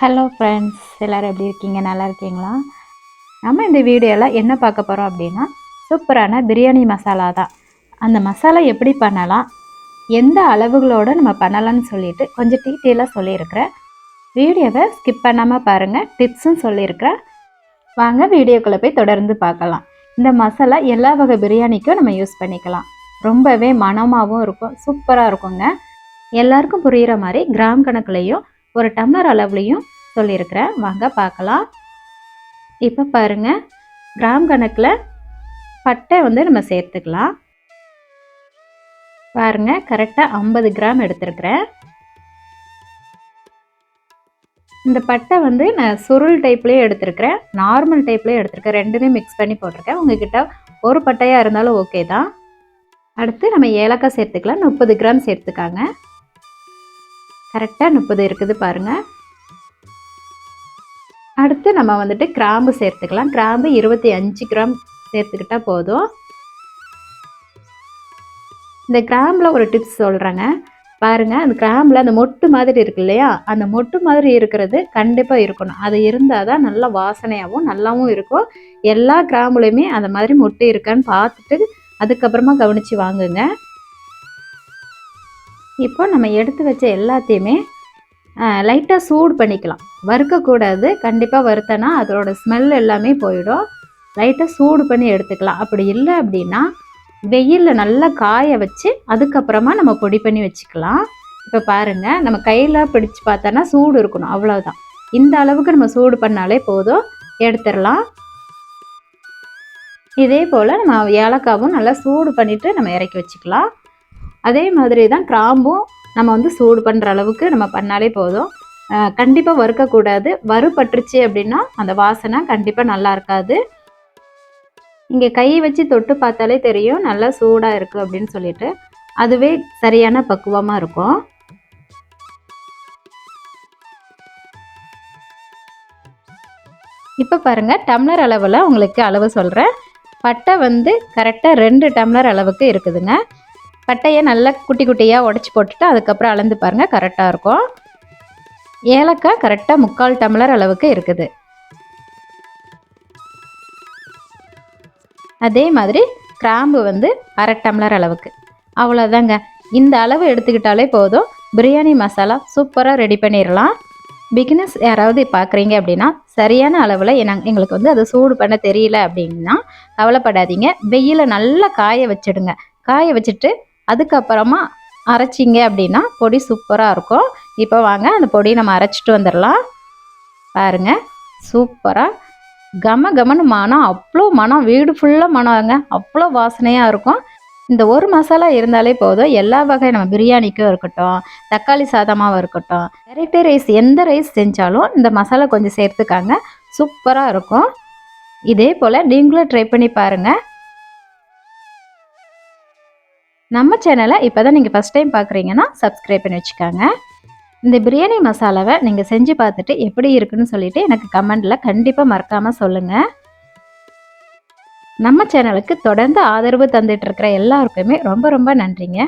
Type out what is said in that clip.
Hello friends எல்லோரும் எப்படி இருக்கீங்க? நல்லா இருக்கீங்களா? நம்ம இந்த வீடியோவில் என்ன பார்க்க போகிறோம் அப்படின்னா சூப்பரான பிரியாணி மசாலா தான். அந்த மசாலா எப்படி பண்ணலாம்? எந்த அளவுகளோடு நம்ம பண்ணலாம்னு சொல்லிட்டு கொஞ்சம் டீட்டெயிலாக சொல்லியிருக்கிறேன் வீடியோவை ஸ்கிப் பண்ணாமல் பாருங்கள் டிப்ஸும் சொல்லியிருக்கிறேன் வாங்க வீடியோக்குள்ளே போய் தொடர்ந்து பார்க்கலாம். இந்த மசாலா எல்லா வகை பிரியாணிக்கும் நம்ம யூஸ் பண்ணிக்கலாம். ரொம்பவே மனமாகவும் இருக்கும் சூப்பராக இருக்குங்க. எல்லாருக்கும் புரிகிற மாதிரி கிராம் கணக்குலேயும் ஒரு டம்ளர் அளவுலையும் சொல்லியிருக்கிறேன். வாங்க பார்க்கலாம். இப்போ பாருங்க கிராம் கணக்கில் பட்டை வந்து நம்ம சேர்த்துக்கலாம். பாருங்க கரெக்டாக ஐம்பது கிராம் எடுத்துருக்குறேன். இந்த பட்டை வந்து நான் சுருள் டைப்லேயே எடுத்திருக்கிறேன். நார்மல் டைப்லேயே எடுத்திருக்கேன். ரெண்டுமே மிக்ஸ் பண்ணி போட்டிருக்கேன். உங்ககிட்ட ஒரு பட்டையாக இருந்தாலும் ஓகே தான். அடுத்து நம்ம ஏலக்காய் சேர்த்துக்கலாம். முப்பது கிராம் சேர்த்துக்காங்க. கரெக்டாக முப்பது இருக்குது பாருங்கள் அடுத்து நம்ம வந்துட்டு கிராம்பு சேர்த்துக்கலாம். கிராம்பு இருபத்தி அஞ்சு கிராம் சேர்த்துக்கிட்டால் போதும். இந்த கிராம்பில் ஒரு டிப்ஸ் சொல்கிறேங்க பாருங்கள் அந்த கிராம்பில் அந்த மொட்டு மாதிரி இருக்கு இல்லையா? அந்த மொட்டு மாதிரி இருக்கிறது கண்டிப்பாக இருக்கணும். அது இருந்தால் தான் நல்லா வாசனையாகவும் நல்லாவும் இருக்கும். எல்லா கிராம்புலையுமே அந்த மாதிரி மொட்டு இருக்கான்னு பார்த்துட்டு அதுக்கப்புறமா கவனித்து வாங்குங்க. இப்போ நம்ம எடுத்து வச்ச எல்லாத்தையுமே லைட்டாக சூடு பண்ணிக்கலாம். வறுக்கக்கூடாது கண்டிப்பாக வறுத்தனா அதோட ஸ்மெல் எல்லாமே போயிடும். லைட்டாக சூடு பண்ணி எடுத்துக்கலாம். அப்படி இல்லை அப்படின்னா வெயிலில் நல்லா காய வச்சு அதுக்கப்புறமா நம்ம பொடி பண்ணி வச்சுக்கலாம். இப்போ பாருங்கள் நம்ம கையில் பிடிச்சு பார்த்தோன்னா சூடு இருக்கணும் அவ்வளோதான் இந்த அளவுக்கு நம்ம சூடு பண்ணாலே போதும். எடுத்துடலாம். இதே போல் நம்ம ஏலக்காவும் நல்லா சூடு பண்ணிவிட்டு நம்ம இறக்கி வச்சுக்கலாம். அதே மாதிரி தான் கிராம்பும் நம்ம வந்து சூடு பண்ணுற அளவுக்கு நம்ம பண்ணாலே போதும். கண்டிப்பாக வறுக்கக்கூடாது. வறுபட்டுருச்சு அப்படின்னா அந்த வாசனை கண்டிப்பாக நல்லா இருக்காது. இங்கே கையை வச்சு தொட்டு பார்த்தாலே தெரியும் நல்லா சூடாக இருக்குது அப்படின்னு சொல்லிட்டு. அதுவே சரியான பக்குவமாக இருக்கும். இப்போ பாருங்கள் டம்ளர் அளவில் உங்களுக்கு அளவு சொல்கிறேன் பட்டை வந்து கரெக்டாக ரெண்டு டம்ளர் அளவுக்கு இருக்குதுங்க. பட்டையை நல்லா குட்டி குட்டியாக உடச்சி போட்டுட்டு அதுக்கப்புறம் அளந்து பாருங்கள் கரெக்டாக இருக்கும். ஏலக்காய் கரெக்டாக முக்கால் டம்ளர் அளவுக்கு இருக்குது. அதே மாதிரி கிராம்பு வந்து அரை டம்ளர் அளவுக்கு. அவ்வளோதாங்க இந்த அளவு எடுத்துக்கிட்டாலே போதும். பிரியாணி மசாலா சூப்பராக ரெடி பண்ணிடலாம் பிகினஸ் யாராவது பார்க்குறீங்க அப்படின்னா சரியான அளவில் எங்களுக்கு வந்து அதை சூடு பண்ண தெரியல அப்படின்னா கவலைப்படாதீங்க. வெயில நல்லா காய வச்சிடுங்க. காய வச்சுட்டு அதுக்கப்புறமா அரைச்சிங்க அப்படின்னா பொடி சூப்பராக இருக்கும். இப்போ வாங்க அந்த பொடியை நம்ம அரைச்சிட்டு வந்துடலாம். பாருங்கள் சூப்பராக கம கமன்னு மனம் அவ்வளோ மனம் வீடு ஃபுல்லாக மனம்ங்க அவ்வளோ வாசனையாக இருக்கும். இந்த ஒரு மசாலா இருந்தாலே போதும். எல்லா வகை நம்ம பிரியாணிக்கும் இருக்கட்டும் தக்காளி சாதமாகவும் இருக்கட்டும் வெரைட்டி ரைஸ் எந்த ரைஸ் செஞ்சாலும் இந்த மசாலா கொஞ்சம் சேர்த்துக்காங்க. சூப்பராக இருக்கும். இதே போல் நீங்களும் ட்ரை பண்ணி பாருங்கள் நம்ம சேனலை இப்போ தான் நீங்கள் ஃபஸ்ட் டைம் பார்க்குறீங்கன்னா சப்ஸ்கிரைப் பண்ணி வச்சுக்கோங்க. இந்த பிரியாணி மசாலாவை நீங்கள் செஞ்சு பார்த்துட்டு எப்படி இருக்குன்னு சொல்லிவிட்டு எனக்கு கமெண்டில் கண்டிப்பாக மறக்காமல் சொல்லுங்கள் நம்ம சேனலுக்கு தொடர்ந்து ஆதரவு தந்துட்டு இருக்கிற எல்லாருக்குமே ரொம்ப ரொம்ப நன்றிங்க.